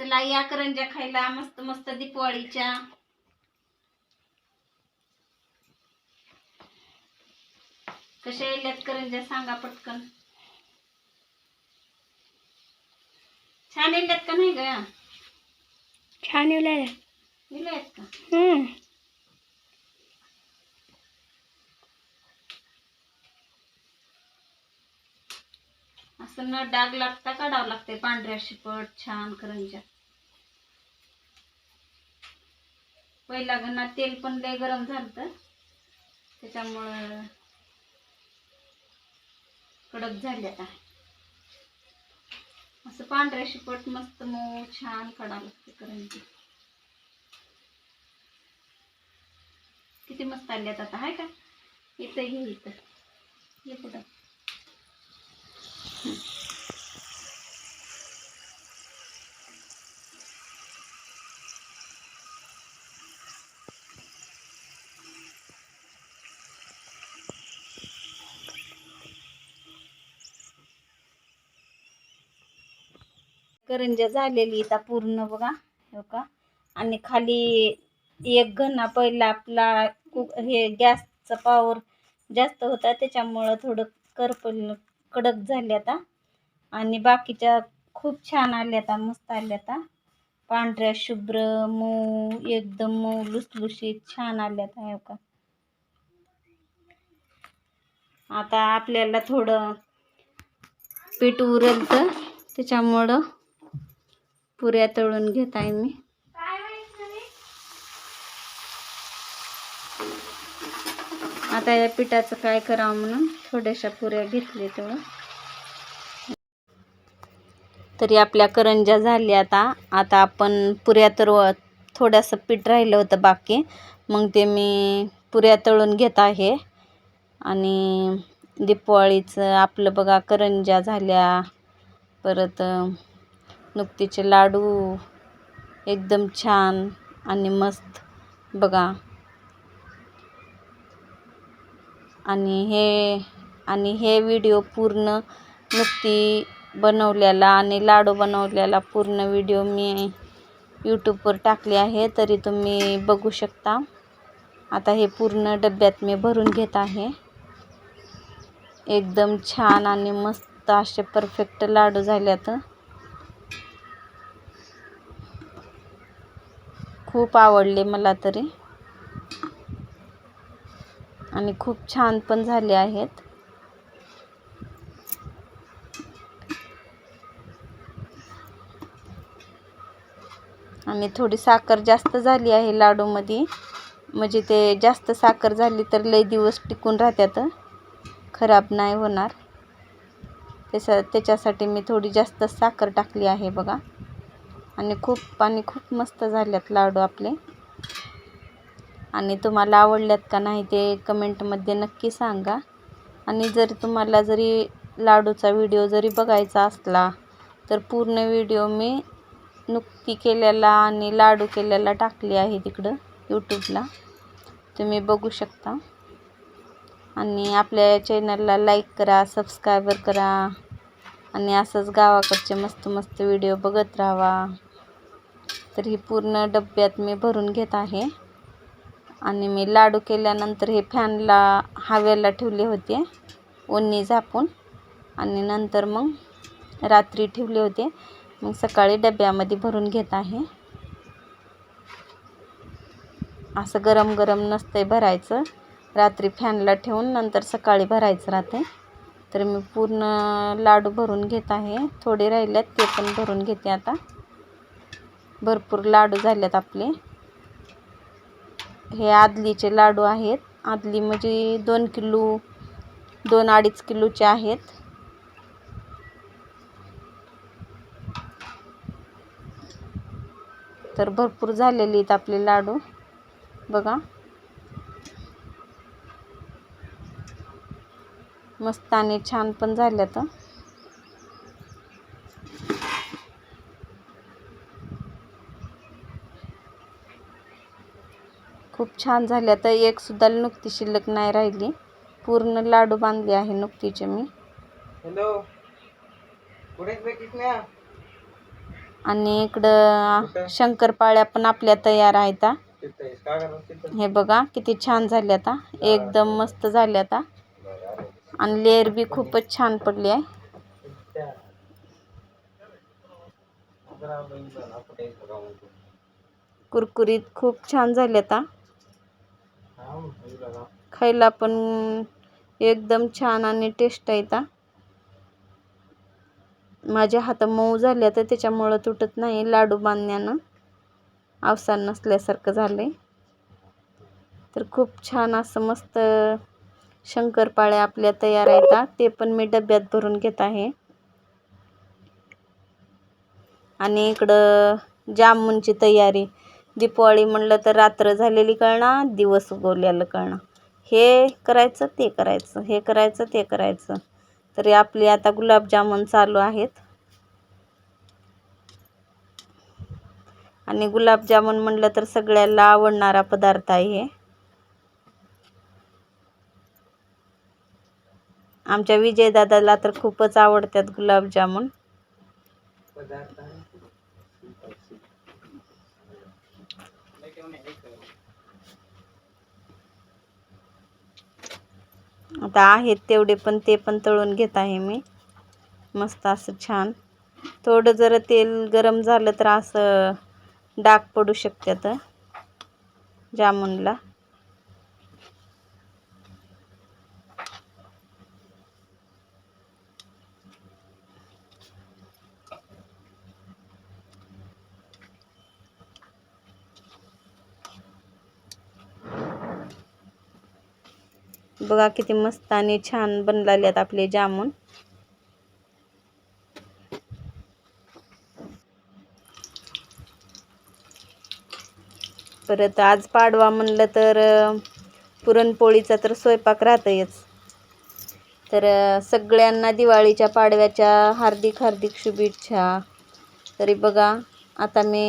चला या करंज्या खायला मस्त मस्त दीपावळीच्या. कशा येल्यात करंज्या सांगा पटकन. छान येल्यात का नाही ग? छान येऊ लागल्या येल्यात का? हम्म. असं न डाग लागता काढावं लागते पांढऱ्या शिपट छान करंज्या. पहिला गणा तेल पण लय गरम झालं त्याच्यामुळं कडक झाले आता असं पांढऱ्या शिपट मस्त मऊ छान काढावं लागते करंजी किती मस्त आल्यात आता हाय का? इथं घे इथं. हे कुठं? करंजा झालेली आता पूर्ण बघा हो का आणि खाली एक घणा पहिला आपला कुक हे गॅसचा पावर जास्त होता त्याच्यामुळं थोडं करपल कडक झाले आता. आणि बाकीच्या खूप छान आल्या आता मस्त आल्या आता. पांढऱ्या शुभ्र मऊ एकदम मऊ लुसलुशीत छान आल्यात हो का आता आपल्याला थोडं पीठ उरलं तर त्याच्यामुळं पुऱ्या तळून घेत आहे मी. आता या पिठाचं काय करावं म्हणून थोड्याशा पुऱ्या घेतले तेवढं. तरी आपल्या करंज्या झाल्या आता. आता आपण पुऱ्या तर थोडंसं पीठ राहिलं होतं बाकी. मग ते मी पुऱ्या तळून घेत आहे. आणि दीपावळीचं आपलं बघा करंज्या झाल्या. परत नुकतीचे लाडू एकदम छान आणि मस्त. बघा. आणि हे आणि हे व्हिडिओ पूर्ण नुकती बनवलेला आणि लाडू बनवलेला पूर्ण व्हिडिओ मी यूट्यूबवर टाकले आहे तरी तुम्ही बघू शकता. आता हे पूर्ण डब्यात मी भरून घेत आहे. एकदम छान आणि मस्त असे परफेक्ट लाडू झाल्यात. खूप आवडले मला तरी. आणि खूप छान पण झाले आहेत. आणि थोडी साखर जास्त झाली आहे लाडूमध्ये. म्हणजे ते जास्त साखर झाली तर लई दिवस टिकून राहतात खराब नाही होणार. त्याच्या त्याच्यासाठी मी थोडी जास्त साखर टाकली आहे बघा. आणि खूप आणि खूप मस्त झाल्यात लाडू आपले. आणि तुम्हाला आवडल्यात का नाही ते कमेंटमध्ये नक्की सांगा. आणि जर तुम्हाला जरी लाडूचा व्हिडिओ जरी बघायचा असला तर पूर्ण व्हिडिओ मी नुकती केलेला आणि लाडू केलेला टाकली आहे तिकडं यूट्यूबला तुम्ही बघू शकता. आणि आपल्या चॅनलला लाईक करा सबस्क्रायबर करा. आणि असंच गावाकडचे मस्त मस्त व्हिडिओ बघत राहावा तर ही पूर्ण डब्यात मी भरून घेत आहे. आणि मी लाडू केल्यानंतर हे फॅनला हवेला ठेवले होते. ओन्नी झापून आणि नंतर मग रात्री ठेवले होते. मग सकाळी डब्यामध्ये भरून घेत आहे. असं गरम गरम नसतंय भरायचं. रात्री फॅनला ठेवून नंतर सकाळी भरायचं राहते तर मी पूर्ण लाडू भरून घेत आहे. थोडे राहिल्यात ते पण भरून घेते आता. भरपूर लाडू झालेत आपले. हे आदलीचे लाडू आहेत. आदली म्हणजे दोन किलो दोन अडीच किलोचे आहेत. तर भरपूर झालेले आहेत आपले लाडू. बघा. मस्त आणि छान पण झाल्यात खूप छान झाले. आता एकसुद्धा नुकती शिल्लक नाही राहिली. पूर्ण लाडू बांधले आहे नुकतीचे मी. आणि इकडं शंकरपाळ्या पण आपल्या तयार आहेत हा. बघा किती छान झाले आता. एकदम मस्त झाले आता. आणि लेअर बी खूपच छान पडली आहे. कुरकुरीत खूप छान झाले आता. खायला पण एकदम छान आणि टेस्ट आहे आता माझ्या हात मऊ झाले तर त्याच्यामुळं तुटत नाही लाडू बांधण्यानं. अवसान नसल्यासारखं झालंय. तर खूप छान असं मस्त शंकरपाळ्या आपल्या तयार आहेत ते पण मी डब्यात भरून घेत आहे. आणि इकडं जामुनची तयारी. दीपावली म्हणलं तर रात्र झालेली कळणार दिवस उगवलेलं कळणार. हे करायचं ते करायचं हे करायचं ते करायचं. तरी आपली आता गुलाबजामुन चालू आहेत. आणि गुलाबजामुन म्हणलं तर सगळ्याला आवडणारा पदार्थ आहे. हे आमच्या विजयदादाला तर खूपच आवडतात गुलाबजामुन. आता आहेत तेवढे पण ते पण तळून घेत आहे मी. मस्त असं छान. थोडं जर तेल गरम झालं तर असं डाग पडू शकतात जामुनला. बघा किती मस्त आणि छान बनलेले आहेत आपले जामून. परत आज पाडवा म्हणलं तर पुरणपोळीचा तर स्वयंपाक राहतंयच. तर सगळ्यांना दिवाळीच्या पाडव्याच्या हार्दिक हार्दिक शुभेच्छा. तरी बघा आता मी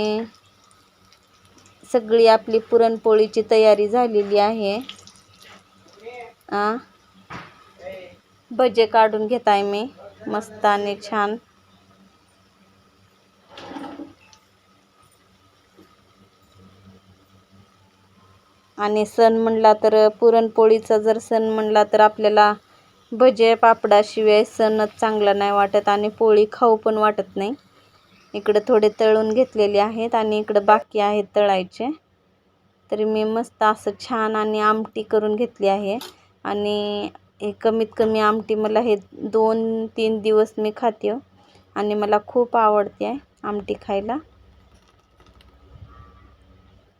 सगळी आपली पुरणपोळीची तयारी झालेली आहे. भजे काढून घेत आहे मी. मस्त आणि छान. आणि सण म्हणला तर पुरणपोळीचा जर सण म्हणला तर आपल्याला भजे पापडाशिवाय सणच चांगला नाही वाटत आणि पोळी खाऊ पण वाटत नाही. इकडं थोडे तळून घेतलेले आहेत आणि इकडं बाकी आहेत तळायचे. तरी मी मस्त असं छान आणि आमटी करून घेतली आहे. आणि हे कमीत कमी आमटी मला हे दोन तीन दिवस मी खाते हो. आणि मला खूप आवडते आहे आमटी खायला.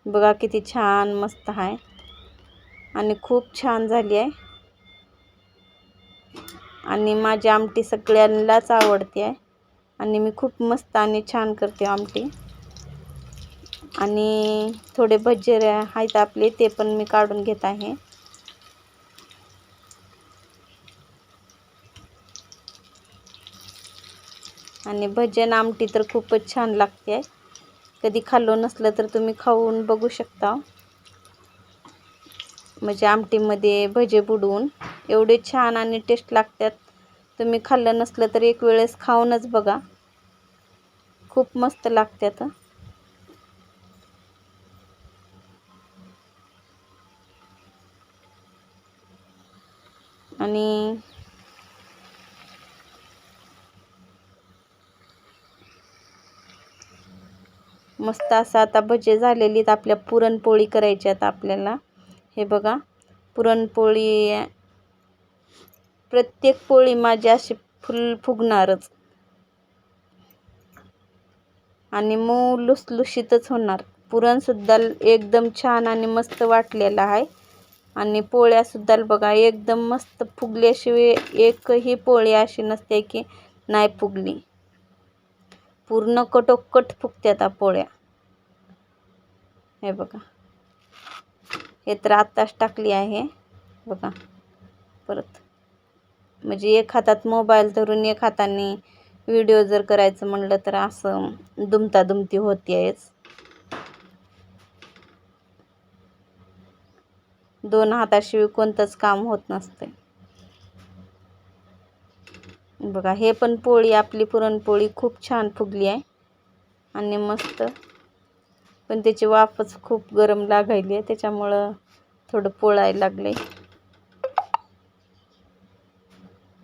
बघा किती छान मस्त आहे. आणि खूप छान झाली आहे. आणि माझी आमटी सगळ्यांनाच आवडते आहे. आणि मी खूप मस्त आणि छान करते हो आमटी. आणि थोडे भजे आहेत आपले ते पण मी काढून घेत आहे. आणि भजन आमटी तर खूपच छान लागते. आहे कधी खाल्लं नसलं तर तुम्ही खाऊन बघू शकता. म्हणजे आमटीमध्ये भजे बुडवून एवढे छान आणि टेस्ट लागतात. तुम्ही खाल्लं नसलं तर एक वेळेस खाऊनच बघा. खूप मस्त लागतात आणि मस्त असं आता भजे झालेली आहेत. आपल्या पुरणपोळी करायची आता आपल्याला. हे बघा पुरणपोळी प्रत्येक पोळी माझी अशी फुल फुगणारच. आणि मऊ लुसलुशीतच होणार. पुरणसुद्धा एकदम छान आणि मस्त वाटलेलं आहे. आणि पोळ्यासुद्धा बघा एकदम मस्त फुगल्याशिवाय एकही पोळी अशी नसते की नाही फुगली. पूर्ण कटोकट फुगत्यात त्या पोळ्या. हे बघा. हे तर आत्ताच टाकली आहे. बघा. परत. म्हणजे एक हातात मोबाईल धरून एक हाताने व्हिडिओ जर करायचं म्हणलं तर असं दुमता दुमती आहेच दोन हाताशिवाय कोणतंच काम होत नसते बघा हे पण पोळी आपली पुरणपोळी खूप छान फुगली आहे. आणि मस्त. पण त्याची वाफच खूप गरम लागायली आहे त्याच्यामुळं थोडं पोळायला लागले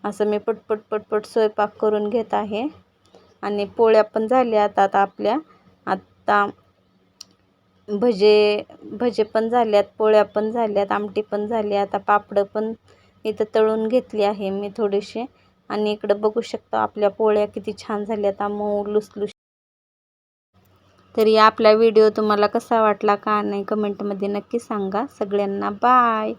असं मी पटपट पटपट स्वयंपाक करून घेत आहे. आणि पोळ्या पण झाल्या आता आता आपल्या. आत्ता भजे भजे पण झाल्यात पोळ्या पण झाल्यात आमटी पण झाली आता पापडं पण इथं तळून घेतली आहे मी थोडीशी. आणि इकडं बघू शकता आपल्या पोळ्या किती छान झाल्यात मऊ लुसलुस तरी आपला व्हिडिओ तुम्हाला कसा वाटला का नाही कमेंटमध्ये नक्की सांगा. सगळ्यांना बाय.